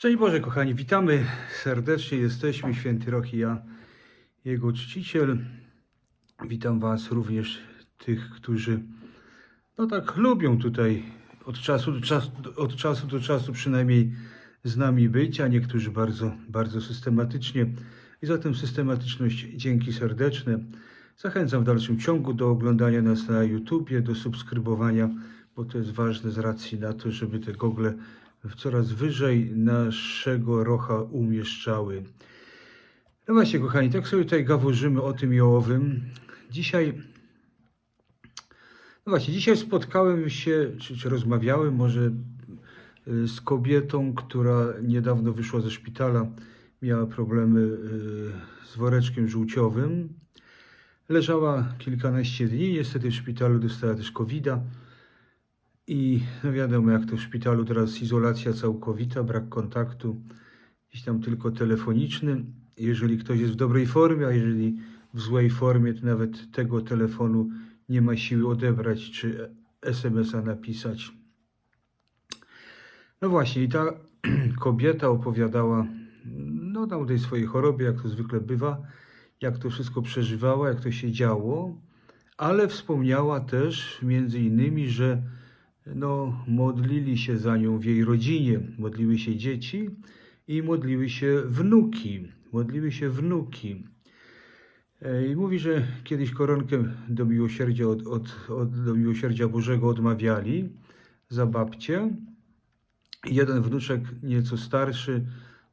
Szczęść Boże, kochani, witamy serdecznie. Jesteśmy święty Rok i ja, jego czciciel. Witam Was również, tych, którzy no tak lubią tutaj od czasu do czasu, od czasu, do czasu przynajmniej z nami być, a niektórzy bardzo, bardzo systematycznie. I za tę systematyczność dzięki serdeczne. Zachęcam w dalszym ciągu do oglądania nas na YouTubie, do subskrybowania, bo to jest ważne z racji na to, żeby te gogle w coraz wyżej naszego rocha umieszczały. No właśnie, kochani, tak sobie tutaj gaworzymy o tym i o owym. Dzisiaj, no właśnie, dzisiaj spotkałem się, czy, czy rozmawiałem może y, z kobietą, która niedawno wyszła ze szpitala, miała problemy y, z woreczkiem żółciowym. Leżała kilkanaście dni, niestety w szpitalu dostała też COVID-a. I no wiadomo, jak to w szpitalu teraz izolacja całkowita, brak kontaktu, gdzieś tam tylko telefoniczny. Jeżeli ktoś jest w dobrej formie, a jeżeli w złej formie, to nawet tego telefonu nie ma siły odebrać czy SMS-a napisać. No właśnie, i ta kobieta opowiadała no, tam o tej swojej chorobie, jak to zwykle bywa, jak to wszystko przeżywała, jak to się działo, ale wspomniała też między innymi, że no, modlili się za nią w jej rodzinie, modliły się dzieci i modliły się wnuki, modliły się wnuki. E, I mówi, że kiedyś koronkę do miłosierdzia, od, od, od, do miłosierdzia Bożego odmawiali za babcię. I jeden wnuczek, nieco starszy,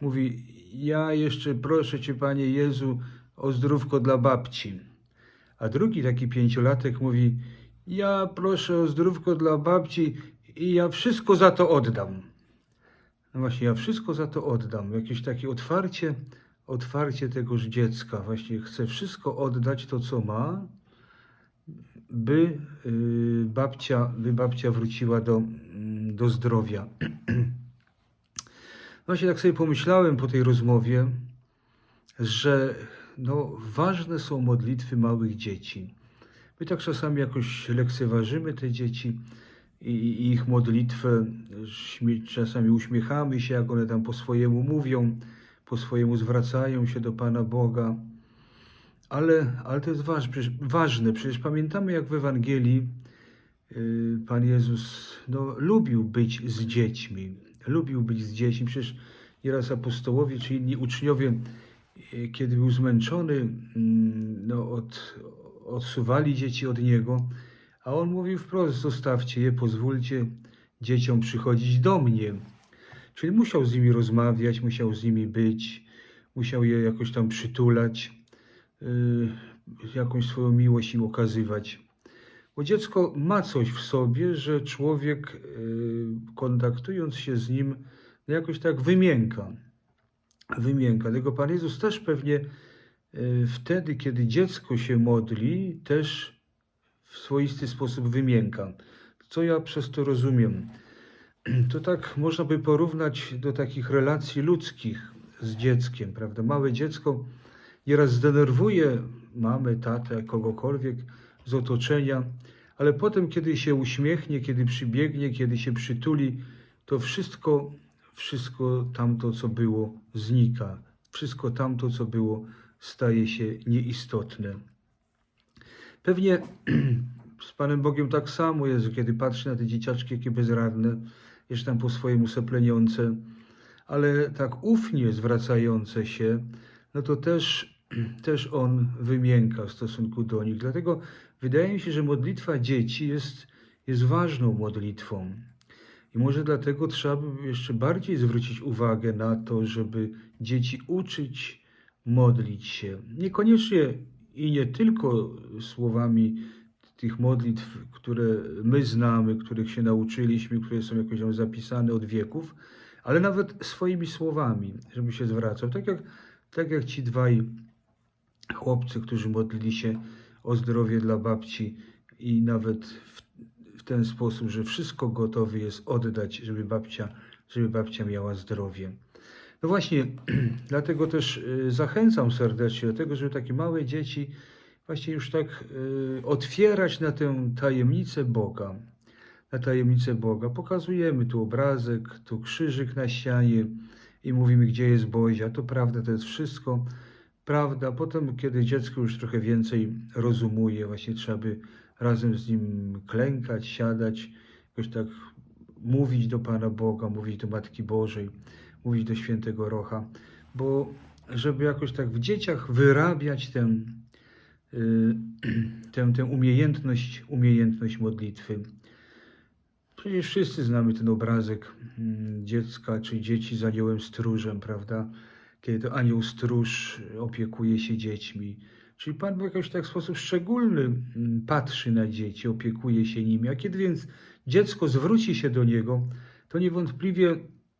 mówi: Ja jeszcze proszę Cię, Panie Jezu, o zdrówko dla babci. A drugi taki pięciolatek mówi: Ja proszę o zdrówko dla babci i ja wszystko za to oddam. No właśnie, ja wszystko za to oddam. Jakieś takie otwarcie, otwarcie tegoż dziecka. Właśnie chce wszystko oddać to, co ma, by yy, babcia, by babcia wróciła do, mm, do zdrowia. Właśnie tak sobie pomyślałem po tej rozmowie, że no, ważne są modlitwy małych dzieci. My tak czasami jakoś lekceważymy te dzieci i, ich modlitwę, czasami uśmiechamy się, jak one tam po swojemu mówią, po swojemu zwracają się do Pana Boga. Ale, ale to jest waż, przecież, ważne. Przecież pamiętamy, jak w Ewangelii yy, Pan Jezus no, lubił być z dziećmi. Lubił być z dziećmi. Przecież nieraz apostołowie czy inni uczniowie, yy, kiedy był zmęczony, mm, no, od, odsuwali dzieci od Niego, a On mówił wprost, zostawcie je, pozwólcie dzieciom przychodzić do mnie. Czyli musiał z nimi rozmawiać, musiał z nimi być, musiał je jakoś tam przytulać, yy, jakąś swoją miłość im okazywać. Bo dziecko ma coś w sobie, że człowiek yy, kontaktując się z nim, no jakoś tak wymięka. Wymięka. Dlatego Pan Jezus też pewnie wtedy, kiedy dziecko się modli, też w swoisty sposób wymięka. Co ja przez to rozumiem? To tak można by porównać do takich relacji ludzkich z dzieckiem, prawda? Małe dziecko nieraz zdenerwuje mamę, tatę, kogokolwiek z otoczenia, ale potem, kiedy się uśmiechnie, kiedy przybiegnie, kiedy się przytuli, to wszystko, wszystko tamto, co było, znika. Wszystko tamto, co było, staje się nieistotne. Pewnie z Panem Bogiem tak samo jest, kiedy patrzy na te dzieciaczki, jakie bezradne, jeszcze tam po swojemu sepleniące, ale tak ufnie zwracające się, no to też, też On wymięka w stosunku do nich. Dlatego wydaje mi się, że modlitwa dzieci jest, jest ważną modlitwą. I może dlatego trzeba by jeszcze bardziej zwrócić uwagę na to, żeby dzieci uczyć modlić się. Niekoniecznie i nie tylko słowami tych modlitw, które my znamy, których się nauczyliśmy, które są jakoś tam zapisane od wieków, ale nawet swoimi słowami, żeby się zwracał. Tak jak, tak jak ci dwaj chłopcy, którzy modlili się o zdrowie dla babci i nawet w, w ten sposób, że wszystko gotowy jest oddać, żeby babcia, żeby babcia miała zdrowie. No właśnie, dlatego też y, zachęcam serdecznie do tego, żeby takie małe dzieci właśnie już tak y, otwierać na tę tajemnicę Boga. Na tajemnicę Boga. Pokazujemy tu obrazek, tu krzyżyk na ścianie, i mówimy, gdzie jest Bozia. To prawda, to jest wszystko prawda. Potem, kiedy dziecko już trochę więcej rozumuje, właśnie trzeba by razem z nim klękać, siadać, jakoś tak mówić do Pana Boga, mówić do Matki Bożej, mówić do Świętego Rocha, bo żeby jakoś tak w dzieciach wyrabiać tę, y, tę, tę umiejętność, umiejętność modlitwy. Przecież wszyscy znamy ten obrazek mm, dziecka czy dzieci z aniołem stróżem, prawda? Kiedy to anioł stróż opiekuje się dziećmi. Czyli Pan Bóg jakoś tak w sposób szczególny mm, patrzy na dzieci, opiekuje się nimi. A kiedy więc dziecko zwróci się do Niego, to niewątpliwie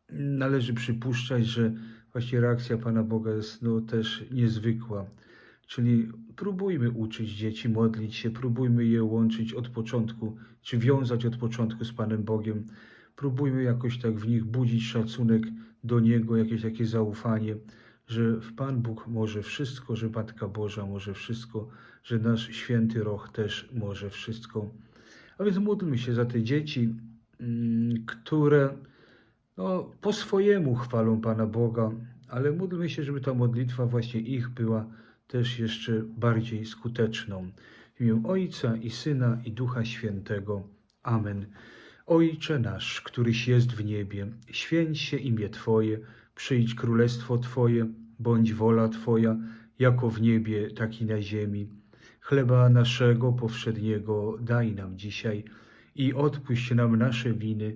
należy przypuszczać, że właśnie reakcja Pana Boga jest no, też niezwykła. Czyli próbujmy uczyć dzieci modlić się, próbujmy je łączyć od początku, czy wiązać od początku z Panem Bogiem. Próbujmy jakoś tak w nich budzić szacunek do Niego, jakieś takie zaufanie, że Pan Bóg może wszystko, że Matka Boża może wszystko, że nasz święty Roch też może wszystko. A więc módlmy się za te dzieci, mm, które no, po swojemu chwalą Pana Boga, ale módlmy się, żeby ta modlitwa właśnie ich była też jeszcze bardziej skuteczną. W imię Ojca i Syna i Ducha Świętego. Amen. Ojcze nasz, któryś jest w niebie, święć się imię Twoje, przyjdź królestwo Twoje, bądź wola Twoja, jako w niebie, tak i na ziemi. Chleba naszego powszedniego daj nam dzisiaj i odpuść nam nasze winy,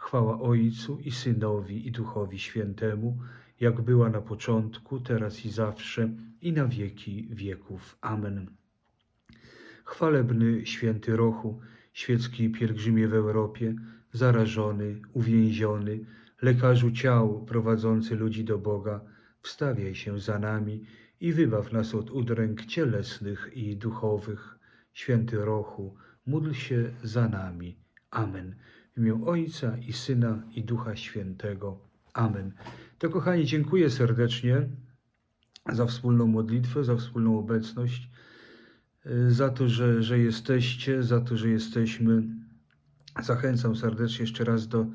Chwała Ojcu i Synowi i Duchowi Świętemu, jak była na początku, teraz i zawsze, i na wieki wieków. Amen. Chwalebny święty Rochu, świecki pielgrzymie w Europie, zarażony, uwięziony, lekarzu ciał prowadzący ludzi do Boga, wstawiaj się za nami i wybaw nas od udręk cielesnych i duchowych. Święty Rochu, módl się za nami. Amen. Imię Ojca i Syna i Ducha Świętego. Amen. To kochani, dziękuję serdecznie za wspólną modlitwę, za wspólną obecność, y, za to, że, że jesteście, za to, że jesteśmy. Zachęcam serdecznie jeszcze raz do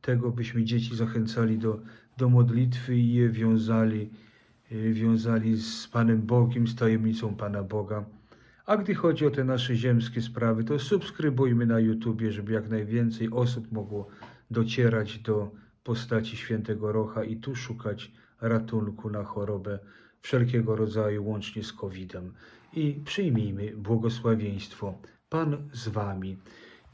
tego, byśmy dzieci zachęcali do, do modlitwy i je wiązali, y, wiązali z Panem Bogiem, z tajemnicą Pana Boga. A gdy chodzi o te nasze ziemskie sprawy, to subskrybujmy na YouTubie, żeby jak najwięcej osób mogło docierać do postaci świętego Rocha i tu szukać ratunku na chorobę wszelkiego rodzaju, łącznie z COVID-em. I przyjmijmy błogosławieństwo. Pan z wami.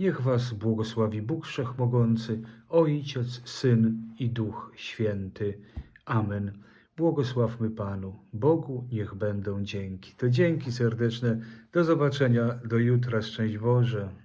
Niech was błogosławi Bóg Wszechmogący, Ojciec, Syn i Duch Święty. Amen. Błogosławmy Panu. Bogu niech będą dzięki. To dzięki serdeczne. Do zobaczenia. Do jutra. Szczęść Boże.